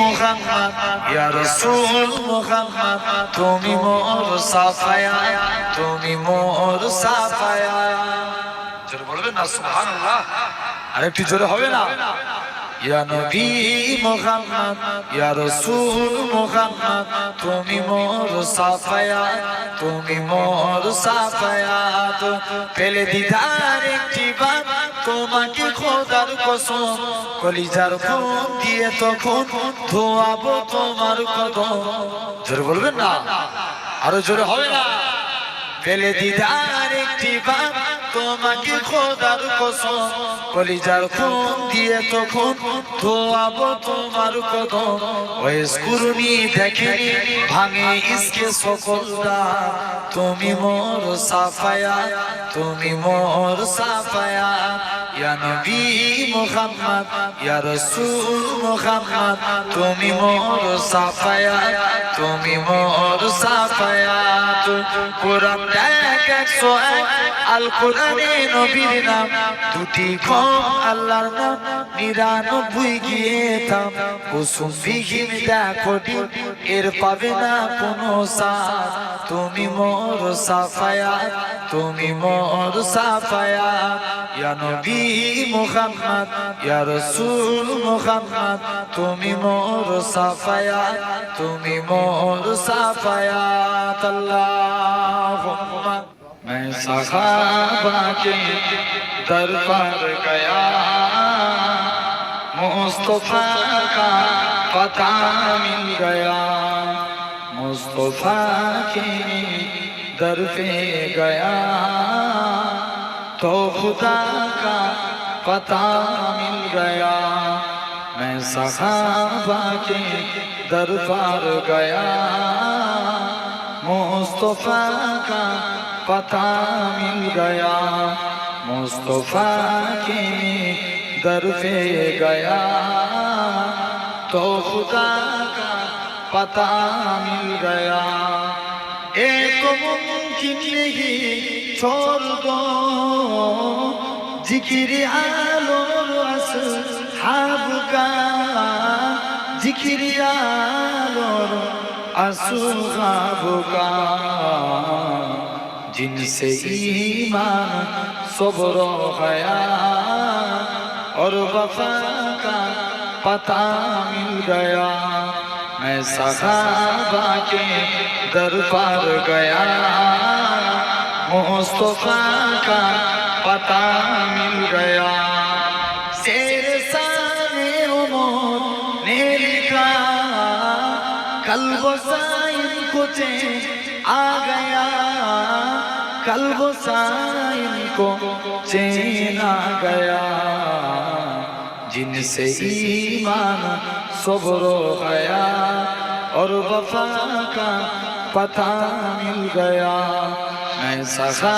মোহাম্মদ। ইয়া রাসূল মোহাম্মদ, তুমি মোর সাফায়া, তুমি মোর সাফায়া। জোরে বলবেন না, সুবহানাল্লাহ। আরেকটি জোরে হবে না? ইয়া নবী মোহাম্মদ, ইয়া রাসূল মোহাম্মদ, তুমি মোর সাফায়া তুমি মোর সাফায়াত। পেলে দিদার একটি বাত তোমাকে খোদার কসম, কলিজার ফোন দিয়ে তখন ধোয়াবো তোমার কদম। জোরে বলবেন না? আরও জোরে হবে না? পেলে তোমাকে খোদার কসম। কলিজার খুন দিয়ে তখন ধোয়াবো তোমার কদম। ওয়েস কুরুনি দেখেনি, ভাঙে ইসকে সকল দাম। তুমি মোর সাফায়া, তুমি মোর সাফায়া। ইয়া নবী মুহাম্মদ, ইয়া রাসূল মুহাম্মদ, তুমি মোর সাফায়া, তুমি মোর সাফায়া। কোরআন এক একশো এক আল কোরআনে নবীর নাম। দুটি কম আল্লাহর নাম, নিরানব্বই গিয়ে কুসুম বিহীন দেখো এর পাবে না কোনো সাথ তুমি মোর সাফায়া, তুমি মোর সাফায়া। ইয়া নবী মুহাম্মদ, ইয়া রাসূল মুহাম্মদ, তুমি মোর সাফায়া, তুমি মোর সাফায়াত আল্লাহুম্মা मैं सहाबा के दर पर गया। मुस्तफ़ा का पता मिल गया। मुस्तफ़ा के दर पे गया। तो खुदा का पता मिल गया। मैं सहाबा के दर पर गया। मुस्तफा का पता मिल गया मुस्तफा के दर पे गया तो खुदा का पता मिल गया एक मुमकिन नहीं छोड़ दो जिक्र आलो असहाब का जिक्र आलो असहाब का जिनसे ईमान सब्र गया और वफा का पता मिल गया मैं सहाबा के दर पर गया मुस्तफा का पता मिल गया कल्ब साइन को चैन आ गया कल्ब साइन को चैन आ गया जिनसे ईमान सब्र गया और वफा का पता मिल गया मैं सखा